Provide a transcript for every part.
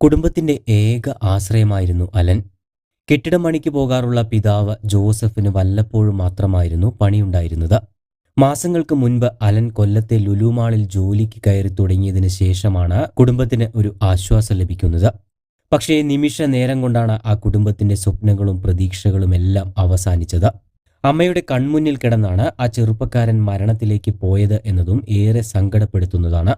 കുടുംബത്തിന്റെ ഏക ആശ്രയമായിരുന്നു അലൻ. കെട്ടിടം പണിക്ക് പോകാറുള്ള പിതാവ് ജോസഫിന് വല്ലപ്പോഴും മാത്രമായിരുന്നു പണിയുണ്ടായിരുന്നത്. മാസങ്ങൾക്ക് മുൻപ് അലൻ കൊല്ലത്തെ ലുലുമാളിൽ ജോലിക്ക് കയറി തുടങ്ങിയതിന് ശേഷമാണ് കുടുംബത്തിന് ഒരു ആശ്വാസം ലഭിക്കുന്നത്. പക്ഷേ നിമിഷ നേരം കൊണ്ടാണ് ആ കുടുംബത്തിന്റെ സ്വപ്നങ്ങളും പ്രതീക്ഷകളും എല്ലാം അവസാനിച്ചത്. അമ്മയുടെ കൺമുന്നിൽ കിടന്നാണ് ആ ചെറുപ്പക്കാരൻ മരണത്തിലേക്ക് പോയത് എന്നതും ഏറെ സങ്കടപ്പെടുത്തുന്നതാണ്.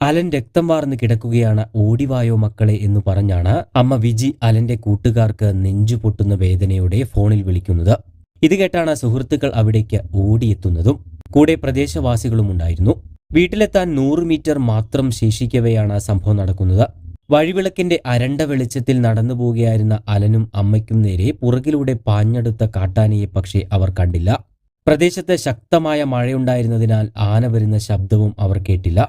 അലൻ രക്തം വാർന്ന് കിടക്കുകയാണ് ഓടിവായോ മക്കളെ എന്ന് പറഞ്ഞാണ് അമ്മ വിജി അലന്റെ കൂട്ടുകാർക്ക് നെഞ്ചു പൊട്ടുന്ന വേദനയോടെ ഫോണിൽ വിളിക്കുന്നത്. ഇത് കേട്ടാണ് സുഹൃത്തുക്കൾ അവിടേക്ക് ഓടിയെത്തുന്നതും കൂടെ പ്രദേശവാസികളും ഉണ്ടായിരുന്നു. വീട്ടിലെത്താൻ നൂറ് മീറ്റർ മാത്രം ശേഷിക്കവെയാണ് സംഭവം നടക്കുന്നത്. വഴിവിളക്കിന്റെ അരണ്ട വെളിച്ചത്തിൽ നടന്നു പോകുകയായിരുന്ന അലനും അമ്മയ്ക്കും നേരെ പുറകിലൂടെ പാഞ്ഞെടുത്ത കാട്ടാനയെ പക്ഷേ അവർ കണ്ടില്ല. പ്രദേശത്ത് ശക്തമായ മഴയുണ്ടായിരുന്നതിനാൽ ആന വരുന്ന ശബ്ദവും അവർ കേട്ടില്ല.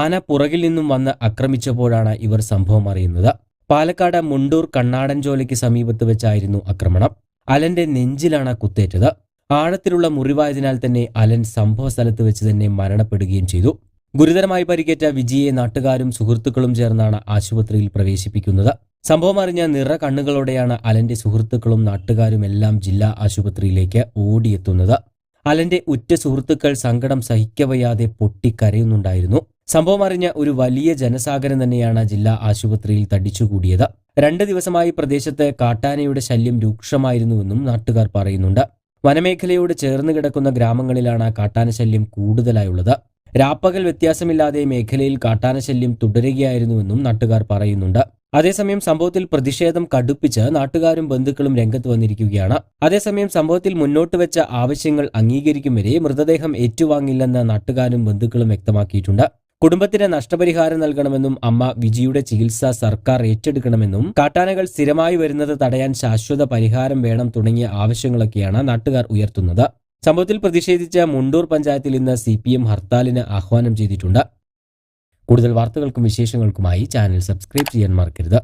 ആന പുറകിൽ നിന്നും വന്ന് ആക്രമിച്ചപ്പോഴാണ് ഇവർ സംഭവം അറിയുന്നത്. പാലക്കാട് മുണ്ടൂർ കണ്ണാടൻചോലയ്ക്ക് സമീപത്ത് വെച്ചായിരുന്നു ആക്രമണം. അലന്റെ നെഞ്ചിലാണ് കുത്തേറ്റത്. ആഴത്തിലുള്ള മുറിവായതിനാൽ തന്നെ അലൻ സംഭവ സ്ഥലത്ത് വെച്ച് തന്നെ മരണപ്പെടുകയും ചെയ്തു. ഗുരുതരമായി പരിക്കേറ്റ വിജിയെ നാട്ടുകാരും സുഹൃത്തുക്കളും ചേർന്നാണ് ആശുപത്രിയിൽ പ്രവേശിപ്പിക്കുന്നത്. സംഭവം അറിഞ്ഞ നിറ കണ്ണുകളോടെയാണ് അലന്റെ സുഹൃത്തുക്കളും നാട്ടുകാരും എല്ലാം ജില്ലാ ആശുപത്രിയിലേക്ക് ഓടിയെത്തുന്നത്. അലന്റെ ഉറ്റ സുഹൃത്തുക്കൾ സങ്കടം സഹിക്കവയ്യാതെ പൊട്ടിക്കരയുന്നുണ്ടായിരുന്നു. സംഭവം അറിഞ്ഞ ഒരു വലിയ ജനസാഗരം തന്നെയാണ് ജില്ലാ ആശുപത്രിയിൽ തടിച്ചുകൂടിയത്. രണ്ട് ദിവസമായി പ്രദേശത്ത് കാട്ടാനയുടെ ശല്യം രൂക്ഷമായിരുന്നുവെന്നും നാട്ടുകാർ പറയുന്നുണ്ട്. വനമേഖലയോട് ചേർന്ന് കിടക്കുന്ന ഗ്രാമങ്ങളിലാണ് കാട്ടാന ശല്യം കൂടുതലായുള്ളത്. രാപ്പകൽ വ്യത്യാസമില്ലാതെ മേഖലയിൽ കാട്ടാന ശല്യം തുടരുകയായിരുന്നുവെന്നും നാട്ടുകാർ പറയുന്നുണ്ട്. അതേസമയം സംഭവത്തിൽ പ്രതിഷേധം കടുപ്പിച്ച് നാട്ടുകാരും ബന്ധുക്കളും രംഗത്ത് വന്നിരിക്കുകയാണ്. അതേസമയം സംഭവത്തിൽ മുന്നോട്ട് വെച്ച ആവശ്യങ്ങൾ അംഗീകരിക്കും വരെ മൃതദേഹം ഏറ്റുവാങ്ങില്ലെന്ന് നാട്ടുകാരും ബന്ധുക്കളും വ്യക്തമാക്കിയിട്ടുണ്ട്. കുടുംബത്തിന് നഷ്ടപരിഹാരം നൽകണമെന്നും അമ്മ വിജിയുടെ ചികിത്സ സർക്കാർ ഏറ്റെടുക്കണമെന്നും കാട്ടാനകൾ സ്ഥിരമായി വരുന്നത് തടയാൻ ശാശ്വത പരിഹാരം വേണം തുടങ്ങിയ ആവശ്യങ്ങളൊക്കെയാണ് നാട്ടുകാർ ഉയർത്തുന്നത്. സംഭവത്തിൽ പ്രതിഷേധിച്ച മുണ്ടൂർ പഞ്ചായത്തിൽ ഇന്ന് സി പി എം ഹർത്താലിന് ആഹ്വാനം ചെയ്തിട്ടുണ്ട്. കൂടുതൽ വാർത്തകൾക്കും വിശേഷങ്ങൾക്കുമായി ചാനൽ സബ്സ്ക്രൈബ് ചെയ്യാൻ മറക്കരുത്.